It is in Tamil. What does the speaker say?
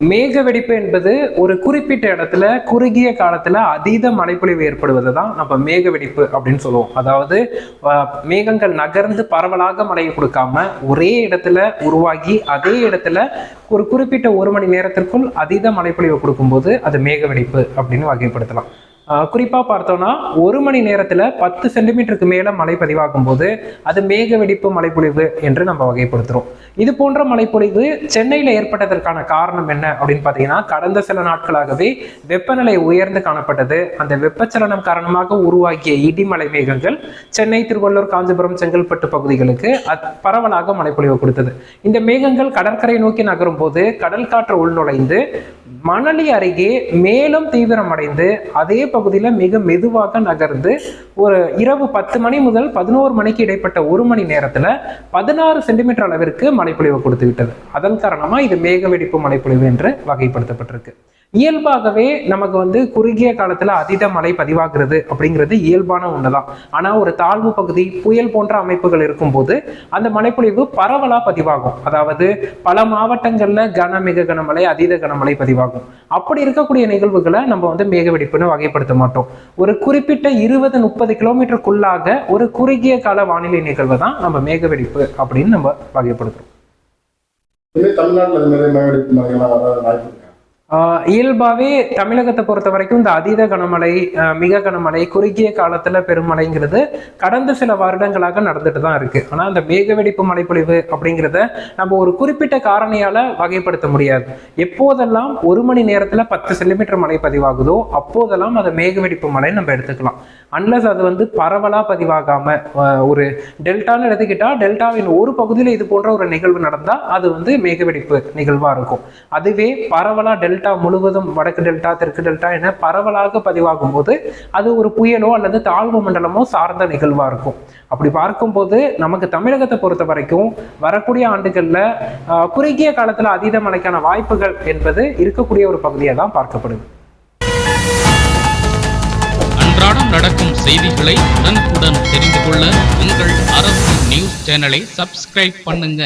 மேக வெடிப்பு என்பது ஒரு குறிப்பிட்ட இடத்துல குறுகிய காலத்துல அதீத மழைப்பொழிவு ஏற்படுவது தான் நம்ம மேக வெடிப்பு அப்படின்னு சொல்லுவோம். அதாவது மேகங்கள் நகர்ந்து பரவலாக மழையை கொடுக்காம ஒரே இடத்துல உருவாகி அதே இடத்துல ஒரு குறிப்பிட்ட ஒரு மணி நேரத்திற்குள் அதீத மழைப்பொழிவு கொடுக்கும்போது அது மேக வெடிப்பு அப்படின்னு வகைப்படுத்தலாம். குறிப்பாக பார்த்தோன்னா பார்த்தோம்னா ஒரு மணி நேரத்தில் பத்து சென்டிமீட்டருக்கு மேலே மழை பதிவாகும் போது அது மேக வெடிப்பு மழைப்பொழிவு என்று நம்ம வகைப்படுத்துகிறோம் இது போன்ற மழைப்பொழிவு சென்னையில் ஏற்பட்டதற்கான காரணம் என்ன அப்படின்னு பார்த்தீங்கன்னா கடந்த சில நாட்களாகவே வெப்பநிலை உயர்ந்து காணப்பட்டது. அந்த வெப்பச்சலனம் காரணமாக உருவாகிய இடிமலை மேகங்கள் சென்னை திருவள்ளூர் காஞ்சிபுரம் செங்கல்பட்டு பகுதிகளுக்கு பரவலாக மழைப்பொழிவு கொடுத்தது. இந்த மேகங்கள் கடற்கரை நோக்கி நகரும் போது கடல் காற்று உள்நுழைந்து மணலி அருகே மேலும் தீவிரமடைந்து அதே பகுதியில் மிக மெதுவாக நகர்ந்து ஒரு இரவு பத்து மணி முதல் பதினோரு மணிக்கு இடைப்பட்ட ஒரு மணி நேரத்தில் பதினாறு சென்டிமீட்டர் அளவிற்கு மழைப்பொழிவு கொடுத்து விட்டது அதன் காரணமாக இது மேக வெடிப்பு மழைப்பொழிவு என்று வகைப்படுத்தப்பட்டிருக்கு. இயல்பாகவே நமக்கு வந்து குறுகிய காலத்துல அதீத மழை பதிவாகிறது அப்படிங்கிறது இயல்பான ஒண்ணுதான். ஆனா ஒரு தாழ்வு பகுதி புயல் போன்ற அமைப்புகள் இருக்கும்போது அந்த மழைப்பொழிவு பரவலா பதிவாகும். அதாவது பல மாவட்டங்கள்ல கன மிக கனமழை அதீத கனமழை பதிவாகும். அப்படி இருக்கக்கூடிய நிகழ்வுகளை நம்ம வந்து மேக வெடிப்புன்னு வகைப்படுத்த மாட்டோம். ஒரு குறிப்பிட்ட இருபது முப்பது கிலோமீட்டருக்குள்ளாக ஒரு குறுகிய கால வானிலை நிகழ்வு தான் நம்ம மேக வெடிப்பு அப்படின்னு நம்ம வகைப்படுத்துறோம். தமிழ்நாட்டில் இயல்பாகவே இயல்பாவே தமிழகத்தை பொறுத்த வரைக்கும் இந்த அதீத கனமழை மிக கனமழை குறுகிய காலத்துல பெருமழைங்கிறது கடந்த சில வருடங்களாக நடந்துட்டு தான் இருக்கு. ஆனா அந்த மேகவெடிப்பு மழைப்பொழிவு அப்படிங்கிறத நம்ம ஒரு குறிப்பிட்ட காரணியால வகைப்படுத்த முடியாது. எப்போதெல்லாம் ஒரு மணி நேரத்துல பத்து சென்டிமீட்டர் மழை பதிவாகுதோ அப்போதெல்லாம் அதை மேக வெடிப்பு மழை நம்ம எடுத்துக்கலாம். அன்லஸ் அது வந்து பரவலா பதிவாகாம ஒரு டெல்டான்னு எடுத்துக்கிட்டா டெல்டாவின் ஒரு பகுதியில் இது போன்ற ஒரு நிகழ்வு நடந்தா அது வந்து மேக வெடிப்பு நிகழ்வா இருக்கும். அதுவே பரவலா டெல்டா டெல்டா முழுவதும் வடக்கு டெல்டா தெற்கு டெல்டா என பரவலாக பதிவாகும் போது அது ஒரு புயலோ அல்லது தாழ்வு மண்டலமோ சார்ந்த நிகழ்வாக இருக்கும். அப்படி பார்க்கும்போது நமக்கு தமிழகத்தை பொறுத்த வரைக்கும் வரக்கூடிய ஆண்டுகளில் குறுகிய காலத்தில் அதீத மழைக்கான வாய்ப்புகள் என்பது இருக்கக்கூடிய ஒரு பகுதியாக தான் பார்க்கப்படுது. அன்றாடம் நடக்கும் செய்திகளை உடனுக்குடன் தெரிந்து கொள்ள உங்கள் அரசு நியூஸ் சேனலை சப்ஸ்கிரைப் பண்ணுங்க.